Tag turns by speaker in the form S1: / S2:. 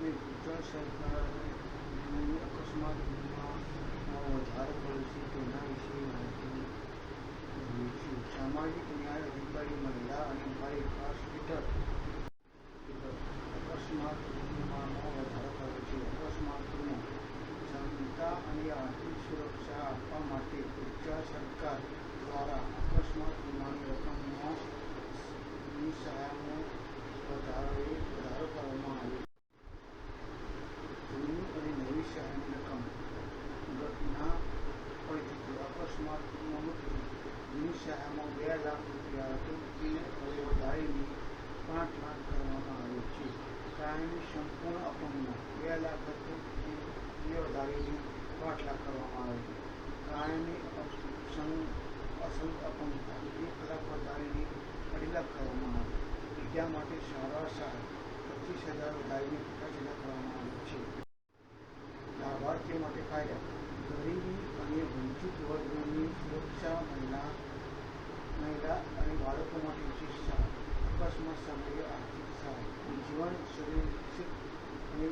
S1: આજે આપણે ગુજરાત સરકારની અકસ્માત વીમામાં વધારો કર્યો છે તેના વિશે માહિતી મેળવીશું સામાજિક ન્યાય અધિકારી મહિલા અને બાળ વિકાસ હેઠળ અકસ્માત વીમામાં વધારો કર્યો છે અકસ્માતોને ક્ષમતા અને આર્થિક સુરક્ષા આપવા માટે ગુજરાત સરકાર દ્વારા અકસ્માત વીમાની રકમમાં ની સહાયમાં વધારો વધારો સહાયની રકમ ઘટના પરિસ્થિતિ અકસ્માતમાં મૃત્યુ જૂની બે લાખ રૂપિયા હતું તેને હવે વધારીને લાખ કરવામાં આવે છે કાયમી સંપૂર્ણ અપંગમાં બે લાખ હતું તે વધારીને લાખ કરવામાં આવે છે કાયમી અસંગ અપંગતા એક લાખ વધારીને અઢી લાખ કરવામાં આવે બીજા માટે સારવાર સહાય પચીસ હજાર વધારીને પચાસ કરવામાં આવે છે. લાભાર્થીઓ માટે કાયદા ગરીબી અને વંચિત વર્ગોની સુરક્ષા મહિલા મહિલા અને બાળકો માટે વિશેષ સહાય અકસ્માત સામે આર્થિક સહાય જીવન સુરક્ષિત અને